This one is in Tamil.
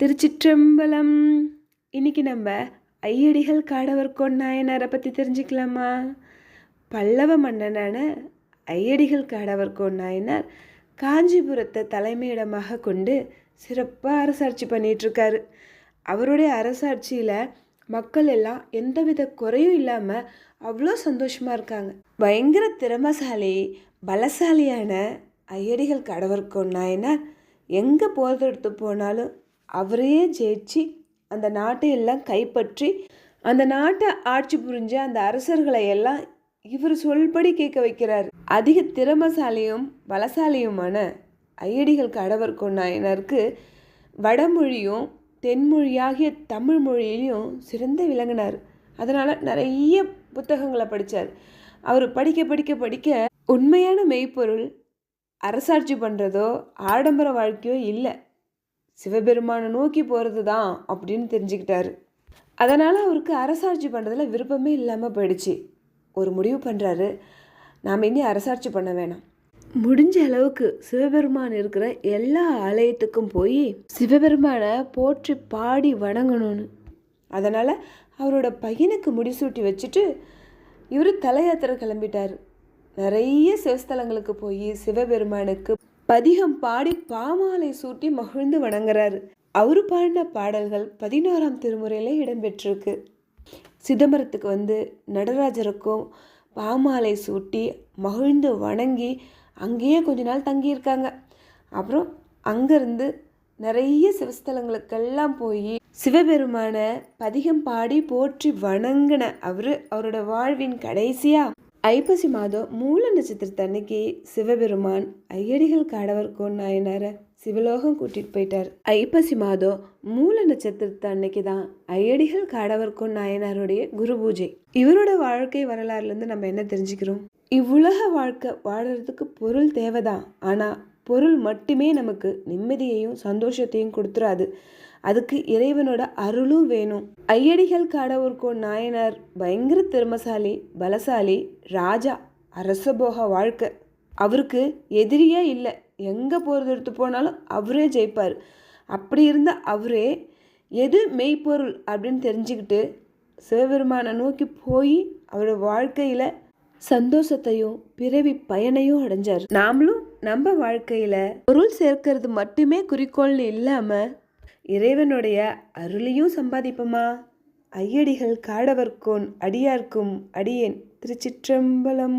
திருச்சிற்றம்பலம். இன்னைக்கு நம்ம ஐயடிகள் காடவர்கோன் நாயனாரை பற்றி தெரிஞ்சுக்கலாமா? பல்லவ மன்னனான ஐயடிகள் காடவர்கோன் நாயனார் காஞ்சிபுரத்தை தலைமையிடமாக கொண்டு சிறப்பாக அரசாட்சி பண்ணிகிட்ருக்காரு அவருடைய அரசாட்சியில் மக்கள் எல்லாம் எந்தவித குறையும் இல்லாமல் அவ்வளோ சந்தோஷமாக இருக்காங்க. பயங்கர திறமசாலி பலசாலியான ஐயடிகள் கடவர்கோன் நாயனார் எங்கே போகிறது எடுத்து போனாலும் அவரையே ஜெயிச்சு அந்த நாட்டை எல்லாம் கைப்பற்றி அந்த நாட்டை ஆட்சி புரிஞ்ச அந்த அரசர்களை எல்லாம் இவர் சொல்படி கேட்க வைக்கிறார். அதிக திறமசாலியும் பலசாலியுமான ஐயடிகள் கடவர் கொண்டாயினருக்கு வடமொழியும் தென்மொழியாகிய தமிழ் மொழியிலையும் சிறந்த விளங்கினார். அதனால் நிறைய புத்தகங்களை படித்தார் அவர் படிக்க படிக்க படிக்க உண்மையான மெய்ப்பொருள் அரசாட்சி பண்ணுறதோ ஆடம்பர வாழ்க்கையோ இல்லை. சிவபெருமானை நோக்கி போகிறது தான் அப்படின்னு தெரிஞ்சுக்கிட்டாரு. அதனால் அவருக்கு அரசாட்சி பண்ணுறதுல விருப்பமே இல்லாமல் போயிடுச்சு. ஒரு முடிவு பண்ணுறாரு நாம் இனி அரசாட்சி பண்ண வேணாம். முடிஞ்ச அளவுக்கு சிவபெருமான் இருக்கிற எல்லா ஆலயத்துக்கும் போய் சிவபெருமானை போற்றி பாடி வணங்கணும்னு. அதனால் அவரோட பையனுக்கு முடிசூட்டி வச்சுட்டு இவர் தலையாத்திரை கிளம்பிட்டார். நிறைய சிவஸ்தலங்களுக்கு போய் சிவபெருமானுக்கு பதிகம் பாடி பாமாலை சூட்டி மகிழ்ந்து வணங்குறாரு. அவரு பாடின பாடல்கள் பதினோராம் திருமுறையில இடம்பெற்றிருக்கு. சிதம்பரத்துக்கு வந்து நடராஜருக்கும் பாமாலை சூட்டி மகிழ்ந்து வணங்கி அங்கேயே கொஞ்ச நாள் தங்கியிருக்காங்க. அப்புறம் அங்கேருந்து நிறைய சிவஸ்தலங்களுக்கெல்லாம் போய் சிவபெருமான பதிகம் பாடி போற்றி வணங்கின அவர் அவரோட வாழ்வின் கடைசியாக ஐப்பசி மாதம் மூல நட்சத்திரத்தன்னைக்கு சிவபெருமான் ஐயடிகள் காடவர் கொண்டாயினார சிவலோகம் கூட்டிட்டு போயிட்டார். ஐப்பசி மாதம் மூல நட்சத்திரத்து அன்னைக்கு தான் ஐயடிகள் காடவர் நாயனாருடைய குரு பூஜை. இவரோட வாழ்க்கை வரலாறுலேருந்து நம்ம என்ன தெரிஞ்சுக்கிறோம்? இவ்வுலக வாழ்க்கை வாழறதுக்கு பொருள் தேவைதான். ஆனால் பொருள் மட்டுமே நமக்கு நிம்மதியையும் சந்தோஷத்தையும் கொடுத்துறாது அதுக்கு இறைவனோட அருளும் வேணும். ஐயடிகள் காடவர்கோ நாயனார் பயங்கர திறமசாலி பலசாலி ராஜா அரசபோக வாழ்க்கை. அவருக்கு எதிரியே இல்லை. எங்கே போகிறது எடுத்து போனாலும் அவரே ஜெயிப்பார். அப்படி இருந்த அவரே எது மெய்ப்பொருள் அப்படின்னு தெரிஞ்சுக்கிட்டு சிவபெருமானை நோக்கி போய் அவரோட வாழ்க்கையில் சந்தோஷத்தையும் பிறவி பயனையும் அடைஞ்சார். நாமளும் நம்ம வாழ்க்கையில் பொருள் சேர்க்கறது மட்டுமே குறிக்கோள்னு இல்லாமல் இறைவனுடைய அருளையும் சம்பாதிப்போமா? ஐயடிகள் காடவர்கோன் அடியார்க்கும் அடியேன் திருச்சிற்றம்பலம்.